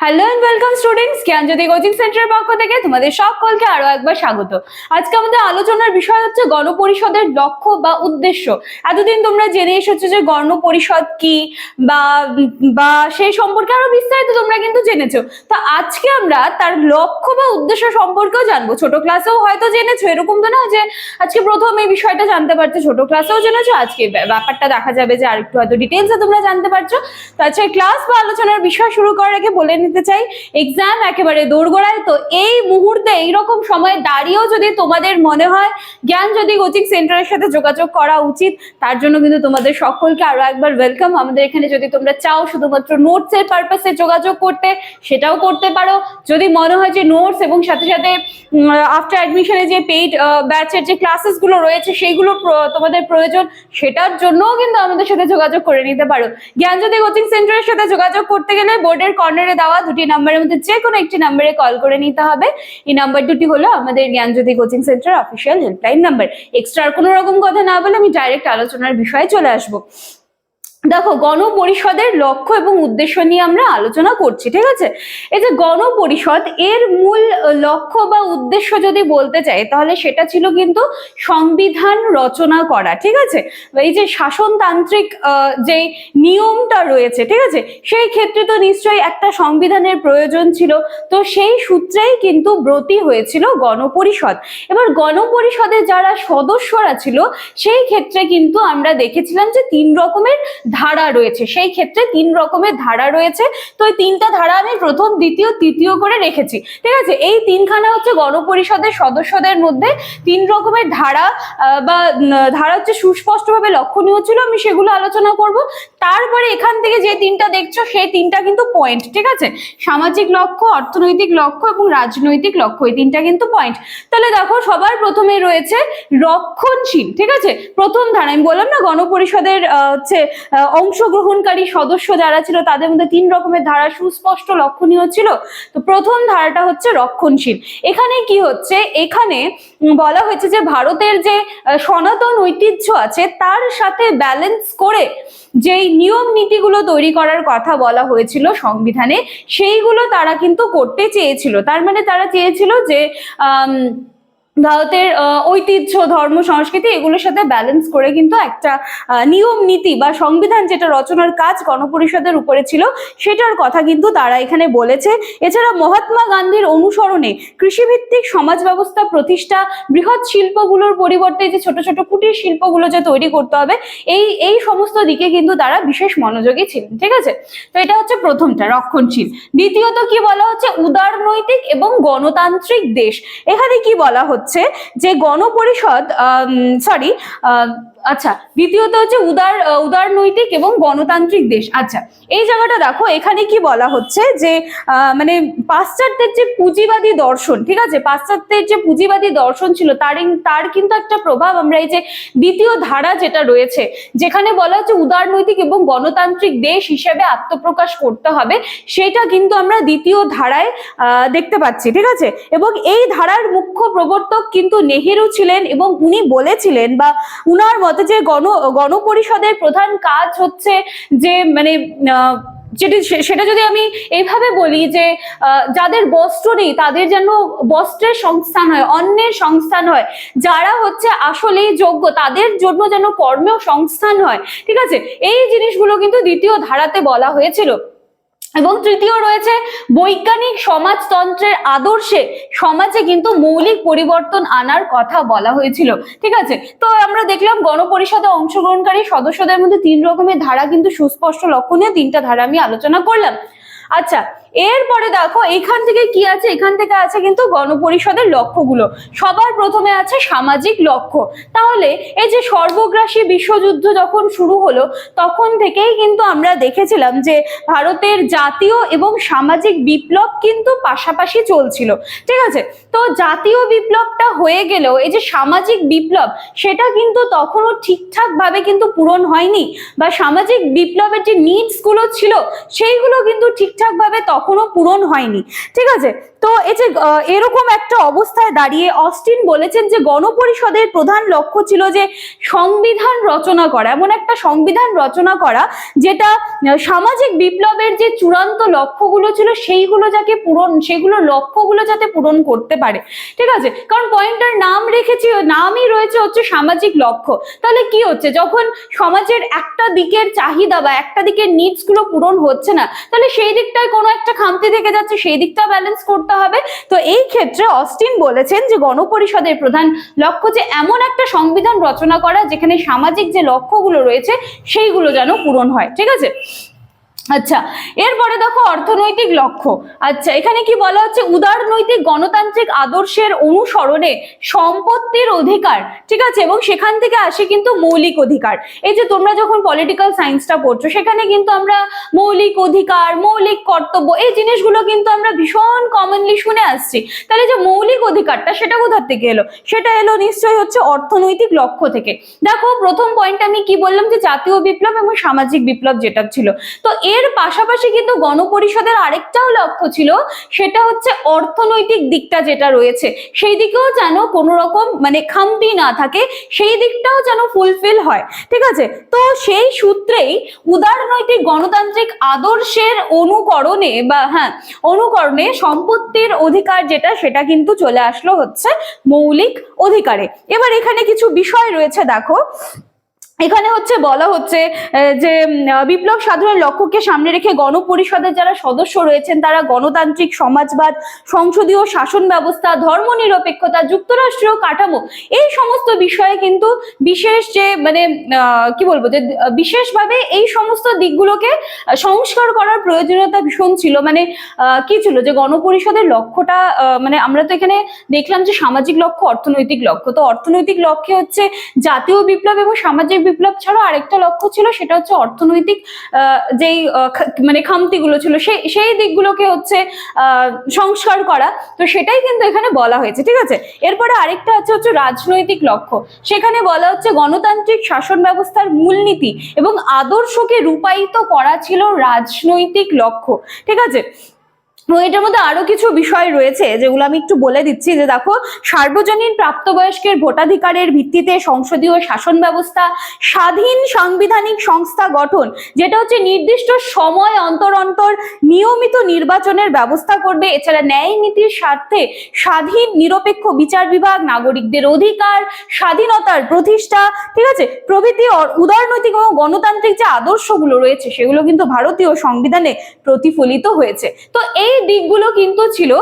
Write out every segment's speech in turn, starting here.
Hello and welcome students Gyanjyoti coaching সেন্টারের পক্ষ থেকে তোমাদের সকলকে আরও একবার স্বাগত। আজকে আমাদের আলোচনার বিষয় হচ্ছে গণপরিষদের লক্ষ্য বা উদ্দেশ্য। এতদিন তোমরা জেনে এসেছ যে গণপরিষদ কি বা বা সেই সম্পর্কে আরও বিস্তারিত তোমরা কিন্তু জেনেছো। তো আজকে আমরা তার লক্ষ্য বা উদ্দেশ্য সম্পর্কেও জানব। ছোট ক্লাসেও হয়তো জেনেছো, এরকম তো না যে আজকে প্রথম এই বিষয়টা জানতে পারছ, ছোট ক্লাসেও জেনেছো, আজকে ব্যাপারটা দেখা যাবে যে আরেকটু হয়তো ডিটেলসে তোমরা জানতে পারছ। তো আজকে ক্লাস বা আলোচনার বিষয় শুরু করার আগে বলে নিতে চাই। এক্সাম একেবারে দোরগোড়ায়, তো এই মুহূর্তে এইরকম সময় দাঁড়িয়েও যদি তোমাদের মনে হয় জ্ঞান যদি কোচিং সেন্টারের সাথে যোগাযোগ করা উচিত, তার জন্য কিন্তু তোমাদের সকলকে আরও একবার ওয়েলকাম আমাদের এখানে যদি তোমরা চাও শুধুমাত্র নোটস এর পারপাসে যোগাযোগ করতে, সেটাও করতে পারো। যদি মনে হয় যে নোটস এবং সাথে সাথে আফটার অ্যাডমিশনে যে পেইড ব্যাচের যে ক্লাসেসগুলো রয়েছে, সেইগুলো তোমাদের প্রয়োজন, সেটার জন্যও কিন্তু আমাদের সাথে যোগাযোগ করে নিতে পারো। জ্ঞানজ্যোতি কোচিং সেন্টারের সাথে যোগাযোগ করতে গেলে বোর্ডের কর্নারে দেওয়া দুটি নাম্বারের মধ্যে যে কোনো একটি নাম্বারে কল করে নিতে হবে। এই নাম্বার দুটি হলো আমাদের Gyanjyoti coaching centre official helpline number. Extra আর কোনো রকম কথা না বলে আমি ডাইরেক্ট আলোচনার বিষয়ে চলে আসব। দেখো, গণপরিষদের লক্ষ্য এবং উদ্দেশ্য নিয়ে আমরা আলোচনা করছি, ঠিক আছে? এই যে গণপরিষদ, এর মূল লক্ষ্য বা উদ্দেশ্য যদি বলতে চাই তাহলে সেটা ছিল কিন্তু সংবিধান রচনা করা, ঠিক আছে? এই যে শাসনতান্ত্রিক যে নিয়মটা রয়েছে, ঠিক আছে? সেই ক্ষেত্রে তো নিশ্চয়ই একটা সংবিধানের প্রয়োজন ছিল, তো সেই সূত্রেই কিন্তু ব্রতী হয়েছিল গণপরিষদ। এবার গণপরিষদের যারা সদস্যরা ছিল, সেই ক্ষেত্রে কিন্তু আমরা দেখেছিলাম যে তিন রকমের ধারা রয়েছে। সেই ক্ষেত্রে তিন রকমের ধারা রয়েছে। তো এই তিনটা ধারা আমি প্রথম, দ্বিতীয়, তৃতীয় করে রেখেছি। ঠিক আছে? এই তিনখানা হচ্ছে গণপরিষদের সদস্যদের মধ্যে তিন রকমের ধারা বা ধারা হচ্ছে সুস্পষ্টভাবে লক্ষণীয় ছিল। আমি সেগুলো আলোচনা করব। তারপরে এখান থেকে যে তিনটা দেখছ, সেই তিনটা কিন্তু পয়েন্ট ঠিক আছে? সামাজিক লক্ষ্য, অর্থনৈতিক লক্ষ্য এবং রাজনৈতিক লক্ষ্য, এই তিনটা কিন্তু পয়েন্ট তাহলে দেখো, সবার প্রথমে রয়েছে রক্ষণশীল, ঠিক আছে? প্রথম ধারা, আমি বললাম না, গণপরিষদের হচ্ছে অংশগ্রহণকারী সদস্য যারা ছিল তাদের মধ্যে তিন রকমের ধারা সুস্পষ্ট লক্ষণীয় ছিল। তো প্রথম ধারাটা হচ্ছে রক্ষণশীল। এখানে কি হচ্ছে? এখানে বলা হয়েছে যে ভারতের যে সনাতন ঐতিহ্য আছে তার সাথে ব্যালেন্স করে যেই নিয়ম নীতিগুলো তৈরি করার কথা বলা হয়েছিল সংবিধানে সেইগুলো তারা কিন্তু করতে চেয়েছিল। তার মানে তারা চেয়েছিল যে আম, ভারতের ঐতিহ্য, ধর্ম, সংস্কৃতি এগুলোর সাথে ব্যালেন্স করে কিন্তু একটা নিয়ম, নীতি বা সংবিধান যেটা রচনার কাজ গণপরিষদের উপরে ছিল, সেটার কথা কিন্তু তারা এখানে বলেছে। এছাড়া মহাত্মা গান্ধীর অনুসরণে কৃষিভিত্তিক সমাজ ব্যবস্থা প্রতিষ্ঠা, বৃহৎ শিল্পগুলোর পরিবর্তে যে ছোট ছোট কুটির শিল্পগুলো যে তৈরি করতে হবে, এই এই সমস্ত দিকে কিন্তু তারা বিশেষ মনোযোগী ছিলেন, ঠিক আছে? তো এটা হচ্ছে প্রথমটা, রক্ষণশীল। দ্বিতীয়ত কি বলা হচ্ছে? উদারনৈতিক এবং গণতান্ত্রিক দেশ। এখানে কি বলা হচ্ছে? যে গণপরিষদ সরি আচ্ছা দ্বিতীয়ত হচ্ছে উদার উদারনৈতিক এবং গণতান্ত্রিক দেশ। আচ্ছা এই জায়গাটা দেখো, এখানে কি বলা হচ্ছে যে মানে পাশ্চাত্যের যে পুঁজিবাদী দর্শন, ঠিক আছে? পাশ্চাত্যের যে পুঁজিবাদী দর্শন ছিল, তার তার কিন্তু একটা প্রভাব আমরা এই যে দ্বিতীয় ধারা যেটা রয়েছে, যেখানে বলা হচ্ছে উদারনৈতিক এবং গণতান্ত্রিক দেশ হিসেবে আত্মপ্রকাশ করতে হবে, সেটা কিন্তু আমরা দ্বিতীয় ধারায় দেখতে পাচ্ছি, ঠিক আছে? এবং এই ধারার মুখ্য প্রবর্তক কিন্তু নেহেরু ছিলেন এবং উনি বলেছিলেন বা উনার মতে যে গণ, গণপরিষদের প্রধান কাজ হচ্ছে যে মানে যেটি সেটা যদি আমি এইভাবে বলি যে যাদের বস্ত্র নেই, তাদের যেন বস্ত্রের সংস্থান হয় অন্যের সংস্থান হয়, যারা হচ্ছে আসলেই যোগ্য, তাদের জন্য যেন কর্মেও সংস্থান হয়, ঠিক আছে? এই জিনিসগুলো কিন্তু দ্বিতীয় ধারাতে বলা হয়েছিল। এবং তৃতীয় রয়েছে বৈজ্ঞানিক সমাজতন্ত্রের আদর্শে সমাজে কিন্তু মৌলিক পরিবর্তন আনার কথা বলা হয়েছিল। ঠিক আছে? তো আমরা দেখলাম গণপরিষদে অংশগ্রহণকারী সদস্যদের মধ্যে তিন রকমের ধারা কিন্তু সুস্পষ্ট লক্ষণীয়। তিনটা ধারা আমি আলোচনা করলাম। আচ্ছা এরপরে দেখো, এখান থেকে কি আছে? এখান থেকে আছে কিন্তু গণপরিষদের লক্ষ্যগুলো। সবার প্রথমে আছে সামাজিক লক্ষ্য। তাহলে এই যে সর্বগ্রাসী বিশ্বযুদ্ধ যখন শুরু হলো, তখন থেকেই কিন্তু আমরা দেখেছিলাম যে ভারতের জাতীয় এবং সামাজিক বিপ্লব কিন্তু পাশাপাশি চলছিল। ঠিক আছে? তো জাতীয় বিপ্লবটা হয়ে গেলেও, এই যে সামাজিক বিপ্লব, সেটা কিন্তু তখনও ঠিকঠাক ভাবে কিন্তু পূরণ হয়নি। বা সামাজিক বিপ্লবের যে নিডসগুলো ছিল, সেইগুলো কিন্তু ঠিকঠাক ভাবে তখনও পূরণ হয়নি। ঠিক আছে? তো এই যে এরকম একটা অবস্থায় দাঁড়িয়ে অস্টিন বলেছেন যে, গণপরিষদের প্রধান লক্ষ্য ছিল যে, সংবিধান রচনা করা, এমন একটা সংবিধান রচনা করা, যেটা সামাজিক বিপ্লবের যে চূড়ান্ত লক্ষ্যগুলো ছিল, সেইগুলো যাকে পূরণ, সেগুলো লক্ষ্যগুলো যাতে পূরণ করতে পারে। ঠিক আছে? কারণ পয়েন্টার নাম রেখেছি, নামই রয়েছে হচ্ছে সামাজিক লক্ষ্য। তাহলে কি হচ্ছে? যখন সমাজের একটা দিকের চাহিদা বা একটা দিকের নিডসগুলো পূরণ হচ্ছে না, তাহলে সেই দিকটায় কোনো একটা খামতি থেকে যাচ্ছে, সেই দিকটা ব্যালেন্স করতে হবে। তো এই ক্ষেত্রে অস্টিন বলেছেন যে, গণপরিষদের প্রধান লক্ষ্য যে, এমন একটা সংবিধান রচনা করা যেখানে সামাজিক যে লক্ষ্যগুলো রয়েছে, সেইগুলো যেন পূরণ হয়। ঠিক আছে? আচ্ছা এরপরে দেখো অর্থনৈতিক লক্ষ্য। আচ্ছা এখানে কি বলা হচ্ছে? উদারনৈতিক গণতান্ত্রিক আদর্শের অনুসরণে সম্পত্তির অধিকার, ঠিক আছে? এবং সেখান থেকে আসে কিন্তু মৌলিক অধিকার। এই যে তোমরা যখন পলিটিক্যাল সায়েন্সটা পড়ছো, সেখানে কিন্তু আমরা মৌলিক অধিকার, মৌলিক কর্তব্য, এই জিনিসগুলো কিন্তু আমরা ভীষণ কমনলি শুনে আসছি। তাহলে যে মৌলিক অধিকারটা, সেটা কোথার থেকে এলো? সেটা এলো নিশ্চয়ই হচ্ছে অর্থনৈতিক লক্ষ্য থেকে। দেখো, প্রথম পয়েন্ট আমি কি বললাম? যে জাতীয় বিপ্লব এবং সামাজিক বিপ্লব যেটা ছিল। তো এর পাশাপাশি কিন্তু গণপরিষদের আরেকটাও লক্ষ্য ছিল, সেটা হচ্ছে অর্থনৈতিক দিকটা যেটা রয়েছে, সেই দিকেও যেন কোনো রকম মানে খামতি না থাকে, সেই দিকটাও যেন ফুলফিল হয়, ঠিক আছে? তো সেই সূত্রেই উদারনৈতিক গণতান্ত্রিক আদর্শের অনুকরণে বা হ্যাঁ অনুকরণে সম্পত্তির অধিকার যেটা, সেটা কিন্তু চলে আসলো হচ্ছে মৌলিক অধিকারে। এবার এখানে কিছু বিষয় রয়েছে, দেখো। এখানে হচ্ছে বলা হচ্ছে যে বিপ্লব সাধনের লক্ষ্যকে সামনে রেখে গণপরিষদের যারা সদস্য রয়েছেন, তারা গণতান্ত্রিক সমাজবাদ, সংসদীয় শাসন ব্যবস্থা, ধর্মনিরপেক্ষতা, যুক্তরাষ্ট্রীয় কাঠামো, এই সমস্ত বিষয়ে কিন্তু বিশেষ যে মানে কি বলব, যে বিশেষভাবে এই সমস্ত দিকগুলোকে সংস্কার করার প্রয়োজনীয়তা ভীষণ ছিল। মানে কি ছিল যে, গণপরিষদের লক্ষ্যটা মানে আমরা তো এখানে দেখলাম যে, সামাজিক লক্ষ্য, অর্থনৈতিক লক্ষ্য। তো অর্থনৈতিক লক্ষ্যে হচ্ছে জাতীয় বিপ্লব এবং সামাজিক বিপ্লব ছাড়াও আরেকটা লক্ষ্য ছিল, সেটা হচ্ছে অর্থনৈতিক যেই মানে খামতিগুলো ছিল সেই সেই দিকগুলোকে হচ্ছে সংস্কার করা। তো সেটাই কিন্তু এখানে বলা হয়েছে, ঠিক আছে? এরপরে আরেকটা হচ্ছে হচ্ছে রাজনৈতিক লক্ষ্য। সেখানে বলা হচ্ছে গণতান্ত্রিক শাসন ব্যবস্থার মূলনীতি এবং আদর্শকে রূপায়িত করা ছিল রাজনৈতিক লক্ষ্য, ঠিক আছে? এবং এটার মধ্যে আরও কিছু বিষয় রয়েছে যেগুলো আমি একটু বলে দিচ্ছি যে দেখো, সার্বজনীন প্রাপ্তবয়স্কের ভোটাধিকারের ভিত্তিতে সংসদীয় শাসন ব্যবস্থা, স্বাধীন সাংবিধানিক সংস্থা গঠন, যেটা হচ্ছে নির্দিষ্ট সময় অন্তর অন্তর নিয়মিত নির্বাচনের ব্যবস্থা করবে। এছাড়া ন্যায় নীতির স্বার্থে স্বাধীন, নিরপেক্ষ বিচার বিভাগ, নাগরিকদের অধিকার, স্বাধীনতার প্রতিষ্ঠা, ঠিক আছে? প্রভৃতি উদারনৈতিক এবং গণতান্ত্রিক যে আদর্শগুলো রয়েছে, সেগুলো কিন্তু ভারতীয় সংবিধানে প্রতিফলিত হয়েছে। তো এই দিকগুলো কিন্তু ছিল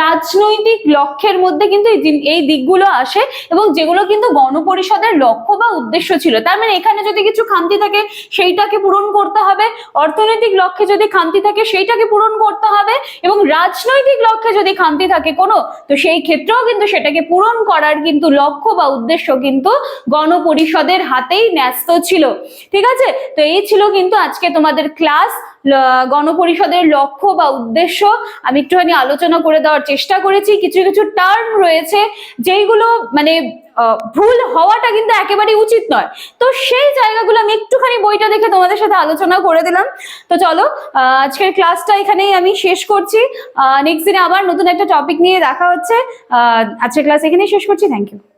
রাজনৈতিক লক্ষ্যের মধ্যে কিন্তু এই দিকগুলো আসে এবং যেগুলো কিন্তু গণপরিষদের লক্ষ্য বা উদ্দেশ্য ছিল। তার মানে এখানে যদি কিছু খামতি থাকে, সেইটাকে পূরণ করতে হবে। অর্থনৈতিক লক্ষ্যে যদি খামতি থাকে, সেইটাকে পূরণ করতে হবে এবং রাজনৈতিক লক্ষ্যে যদি খামতি থাকে কোনো, তো সেই ক্ষেত্রেও কিন্তু সেটাকে পূরণ করার কিন্তু লক্ষ্য বা উদ্দেশ্য কিন্তু গণপরিষদের হাতেই ন্যস্ত ছিল। ঠিক আছে? তো এই ছিল কিন্তু আজকে তোমাদের ক্লাস গণপরিষদের লক্ষ্য বা উদ্দেশ্য আমি একটুখানি আলোচনা করে দেওয়ার চেষ্টা করেছি। কিছু কিছু টার্ম রয়েছে যেইগুলো মানে ভুল হওয়াটা কিন্তু একেবারেই উচিত নয়। তো সেই জায়গাগুলো আমি একটুখানি বইটা দেখে তোমাদের সাথে আলোচনা করে দিলাম। তো চলো আজকের ক্লাসটা এখানেই আমি শেষ করছি। নেক্সট দিনে আবার নতুন একটা টপিক নিয়ে দেখা হচ্ছে। আজকের ক্লাস এখানেই শেষ করছি। Thank you